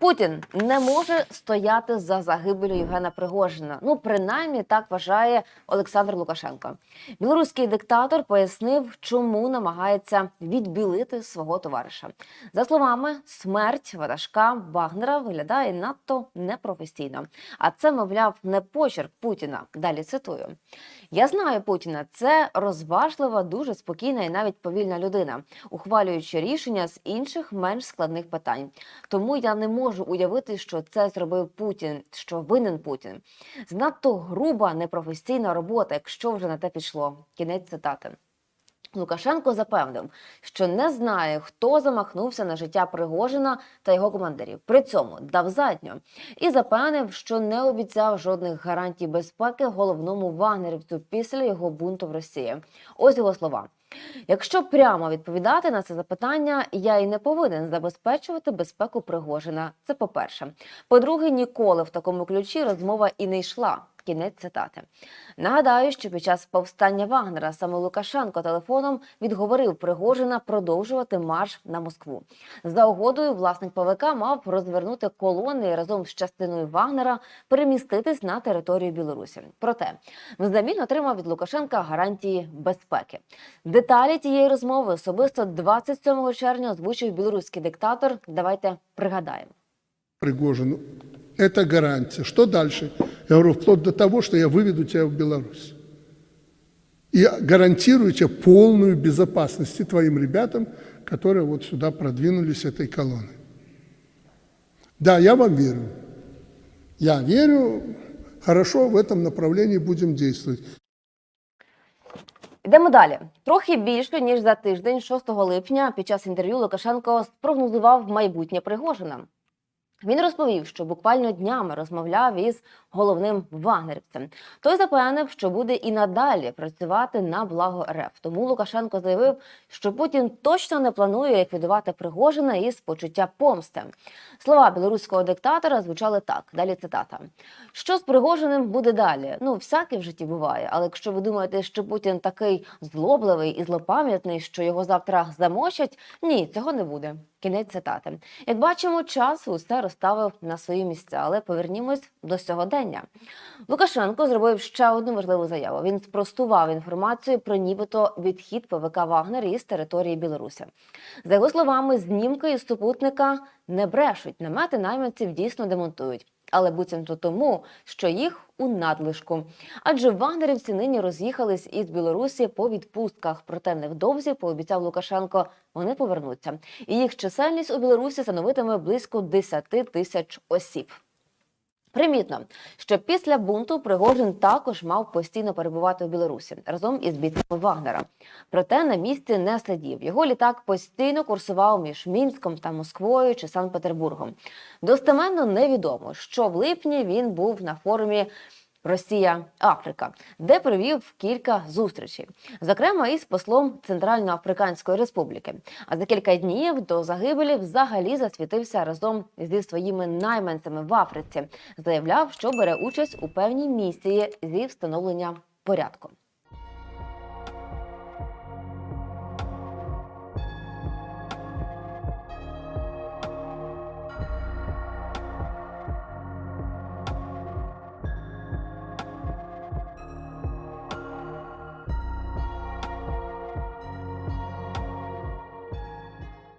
Путін не може стояти за загибелю Євгена Пригожина. Ну, принаймні так вважає Олександр Лукашенко. Білоруський диктатор пояснив, чому намагається відбілити свого товариша. За словами, смерть ватажка Вагнера виглядає надто непрофесійно. А це, мовляв, не почерк Путіна. Далі цитую: я знаю Путіна. Це розважлива, дуже спокійна і навіть повільна людина, ухвалюючи рішення з інших менш складних питань. Тому я не можу уявити, що це зробив Путін, що винен Путін. Знадто груба, непрофесійна робота, якщо вже на те пішло. Кінець цитати. Лукашенко запевнив, що не знає, хто замахнувся на життя Пригожина та його командирів. При цьому дав задню і запевнив, що не обіцяв жодних гарантій безпеки головному вагнерівцю після його бунту в Росії. Ось його слова. Якщо прямо відповідати на це запитання, я і не повинен забезпечувати безпеку Пригожина. Це по-перше. По-друге, ніколи в такому ключі розмова і не йшла. Кінець цитати. Нагадаю, що під час повстання Вагнера саме Лукашенко телефоном відговорив Пригожина продовжувати марш на Москву. За угодою власник ПВК мав розвернути колони і разом з частиною Вагнера переміститись на територію Білорусі. Проте взамін отримав від Лукашенка гарантії безпеки. Деталі тієї розмови особисто 27 червня озвучив білоруський диктатор. Давайте пригадаємо. Пригожину. Это гарантия. Что дальше? Я говорю, вплоть до того, что я выведу тебя в Беларусь. И гарантирую тебе полную безопасность и твоим ребятам, которые вот сюда продвинулись этой колонной. Да, я вам верю. Я верю. Хорошо, в этом направлении будем действовать. Йдемо далі. Трохи більше ніж за тиждень, 6 липня, під час інтерв'ю Лукашенко спрогнозував майбутнє Пригожина. Він розповів, що буквально днями розмовляв із головним вагнерівцем. Той запевнив, що буде і надалі працювати на благо РФ. Тому Лукашенко заявив, що Путін точно не планує ліквідувати Пригожина із почуття помсти. Слова білоруського диктатора звучали так. Далі цитата: що з Пригожиним буде далі? Ну, всяке в житті буває. Але якщо ви думаєте, що Путін такий злобливий і злопам'ятний, що його завтра замочать, ні, цього не буде. Кінець цитати. Як бачимо, час усе розставив на свої місця, але повернімось до сьогодення. Лукашенко зробив ще одну важливу заяву. Він спростував інформацію про нібито відхід ПВК Вагнер із території Білорусі. За його словами, знімки із супутника не брешуть. Намети найманців дійсно демонтують. Але буцімто тому, що їх у надлишку. Адже вагнерівці нині роз'їхались із Білорусі по відпустках. Проте невдовзі пообіцяв Лукашенко, вони повернуться. І їх чисельність у Білорусі становитиме близько 10 тисяч осіб. Примітно, що після бунту Пригожин також мав постійно перебувати у Білорусі разом із бійцями Вагнера. Проте на місці не сидів. Його літак постійно курсував між Мінськом та Москвою чи Санкт-Петербургом. Достеменно невідомо, що в липні він був на форумі. Росія Африка, де провів кілька зустрічей, зокрема із послом Центральноафриканської Республіки. А за кілька днів до загибелі взагалі засвітився разом зі своїми найманцями в Африці. Заявляв, що бере участь у певній місії зі встановлення порядку.